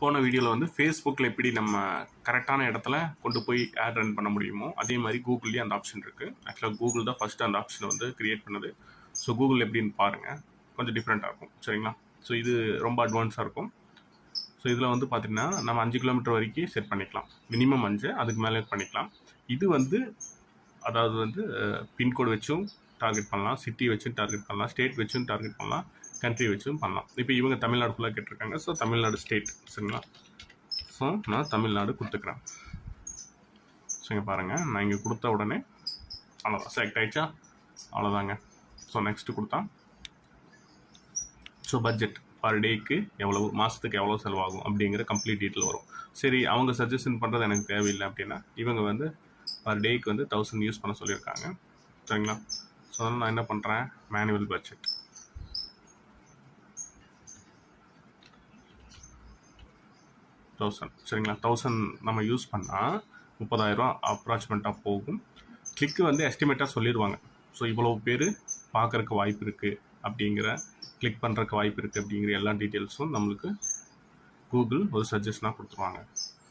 போன வீடியோவில் வந்து ஃபேஸ்புக்கில் எப்படி நம்ம கரெக்டான இடத்துல கொண்டு போய் ஆட் ரன் பண்ண முடியுமோ அதே மாதிரி கூகுள்லேயும் அந்த ஆப்ஷன் இருக்குது ஆக்சுவலாக கூகுள் தான் ஃபஸ்ட்டு அந்த ஆப்ஷனை வந்து க்ரியேட் பண்ணுது. ஸோ கூகுள் எப்படின்னு பாருங்கள் கொஞ்சம் டிஃப்ரெண்ட்டாக இருக்கும். சரிங்களா? ஸோ இது ரொம்ப அட்வான்ஸாக இருக்கும். ஸோ இதில் வந்து பார்த்திங்கன்னா நம்ம அஞ்சு கிலோமீட்டர் வரைக்கும் செட் பண்ணிக்கலாம். மினிமம் அஞ்சு அதுக்கு மேலே பண்ணிக்கலாம். இது வந்து அதாவது வந்து பின்கோடு வச்சும் டார்கெட் பண்ணலாம். சிட்டி வச்சும் டார்கெட் பண்ணலாம். ஸ்டேட் வச்சும் டார்கெட் பண்ணலாம். கண்ட்ரி வச்சும் பண்ணலாம். இப்போ இவங்க தமிழ்நாடு ஃபுல்லாக கேட்டிருக்காங்க. ஸோ தமிழ்நாடு ஸ்டேட் சரிங்களா? ஸோ நான் தமிழ்நாடு கொடுத்துக்கிறேன். ஸோ இங்கே பாருங்கள் நான் இங்கே கொடுத்த உடனே அவ்வளோதான் செலக்ட் ஆயிடுச்சா? அவ்வளோதாங்க ஸோ நெக்ஸ்ட்டு கொடுத்தா ஸோ பட்ஜெட் பர் டேக்கு எவ்வளவு மாதத்துக்கு எவ்வளோ செலவாகும் அப்படிங்கிற கம்ப்ளீட் டீட்டெயில் வரும். சரி அவங்க சஜஷன் பண்ணுறது எனக்கு தேவையில்லை அப்படின்னா இவங்க வந்து பர் டேக்கு வந்து தௌசண்ட் யூஸ் பண்ண சொல்லியிருக்காங்க. சரிங்களா? ஸோ அதனால் நான் என்ன பண்ணுறேன் மேனுவல் பட்ஜெட் தௌசண்ட் சரிங்களா? தௌசண்ட் நம்ம யூஸ் பண்ணால் முப்பதாயிரரூவா அப்ராக்சிமேட்டாக போகும். கிளிக்கு வந்து எஸ்டிமேட்டாக சொல்லிடுவாங்க ஸோ இவ்வளோ பேர் பார்க்குறக்கு வாய்ப்பு இருக்குது அப்படிங்கிற கிளிக் பண்ணுறக்கு வாய்ப்பு இருக்குது அப்படிங்கிற எல்லா டீட்டெயில்ஸும் நம்மளுக்கு கூகுள் ஒரு சஜஷனாக கொடுத்துருவாங்க.